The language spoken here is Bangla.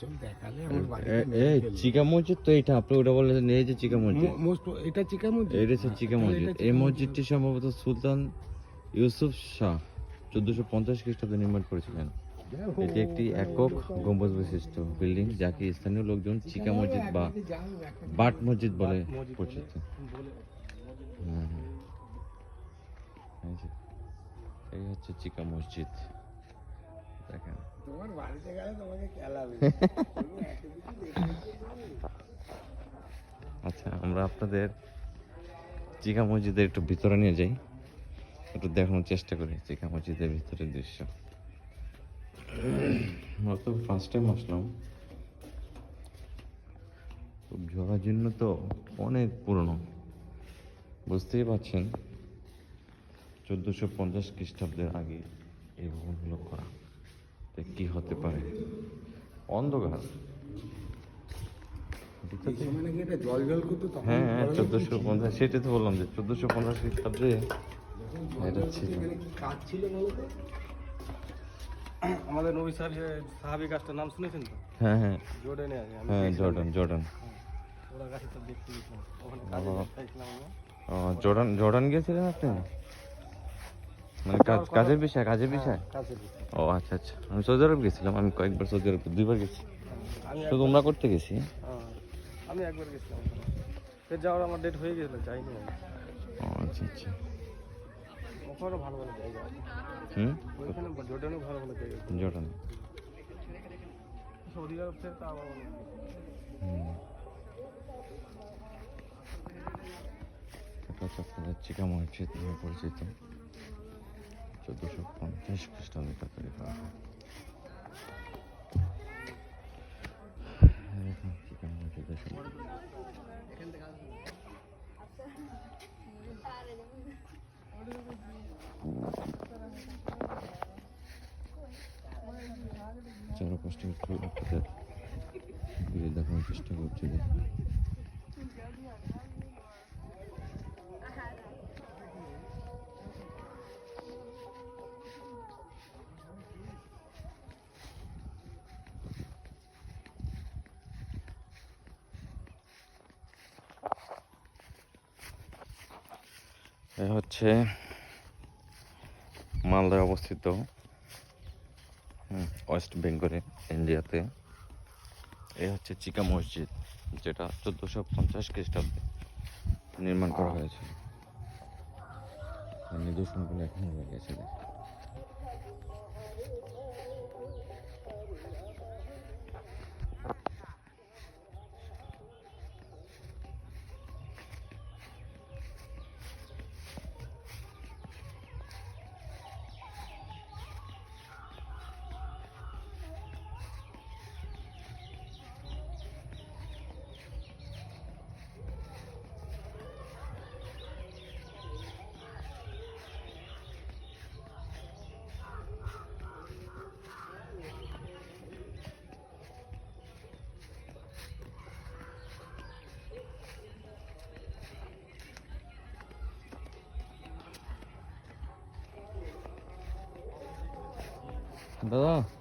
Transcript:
চল দেখালে আমার বাড়িতে এ চিকা মসজিদ তো এইটা আপনি ওটা বলেছেন এই যে চিকা মসজিদ। মোস্ট এটা চিকা মসজিদ? এটা হচ্ছে চিকা মসজিদ। এই মসজিদটি সম্ভবত সুলতান ইউসুফ শাহ চোদ্দশো পঞ্চাশ খ্রিস্টাব্দে নির্মাণ করেছিলেন। এটি একটি একক গম্বুজ বিশিষ্ট বিল্ডিং যাকে স্থানীয় লোকজন চিকা মসজিদ বা বাট মসজিদ বলে পরিচিত। হুম, হুম। এই হচ্ছে চিকা মসজিদ। তোমার বাড়িতে গেলে তোমাকে খেলাবে। আচ্ছা আমরা আপনাদের চিকা মসজিদের একটু ভিতরে নিয়ে যাই। একটু দেখানোর চেষ্টা করি চিকা মসজিদের ভিতরের দৃশ্য। আমরা তো ফার্স্ট টাইম আসলাম। তো জন্য তো অনেক পুরনো। বুঝতেই পারছেন, চোদ্দোশো পঞ্চাশ খ্রিস্টাব্দের আগে এই ভবনগুলো করা। কি হতে পারে? অন্ধকার। হ্যাঁ হ্যাঁ চোদ্দোশো পঞ্চাশ সেটাই তো বললাম যে চোদ্দোশো পঞ্চাশ খ্রিস্টাব্দে এটা ছিল। আমাদের নবী স্যার যে সাহাবি গাছটার নাম শুনেছেন তো? হ্যাঁ হ্যাঁ। জোর্ডেনে আছে হ্যাঁ। জর্ডান ও জর্ডান জর্ডান গিয়েছিলেন আপনি? মানে কাজ কাজের বিষয় কাজের বিষয়? ও আচ্ছা আচ্ছা। আমি সৌদি আরব গেছিলাম আমি কয়েকবার সৌদি আরব দুইবার গেছি। শুধু উমরা করতে গেছি। হ্যাঁ, আমি একবার গেছিলাম। ফের যাওয়ার আমার ডেট হয়ে গেছিল যাইনি ও আচ্ছা আচ্ছা। ওখানেও ভালো ভালো জায়গা হুম? জোর্ডানেও ভালো ভালো জায়গা জর্ডান? সৌদি আরব থেকে তো আবার। হুম। এটা হচ্ছে আপনাদের চিকা মসজিদ নামে পরিচিত? চোদ্দোশো পঞ্চাশ খ্রিস্টাব্দে এটা তৈরি করা হয় সঙ্গে চারপাশটা একটু আপনাদের দেখানোর চেষ্টা করছি যে হচ্ছে মালদায় অবস্থিত ওয়েস্ট বেঙ্গলে, ইন্ডিয়াতে। এ হচ্ছে চিকা মসজিদ, যেটা চোদ্দোশো পঞ্চাশ খ্রিস্টাব্দে নির্মাণ করা হয়েছে। নিদর্শনগুলো এখনও রয়ে গেছে Da da.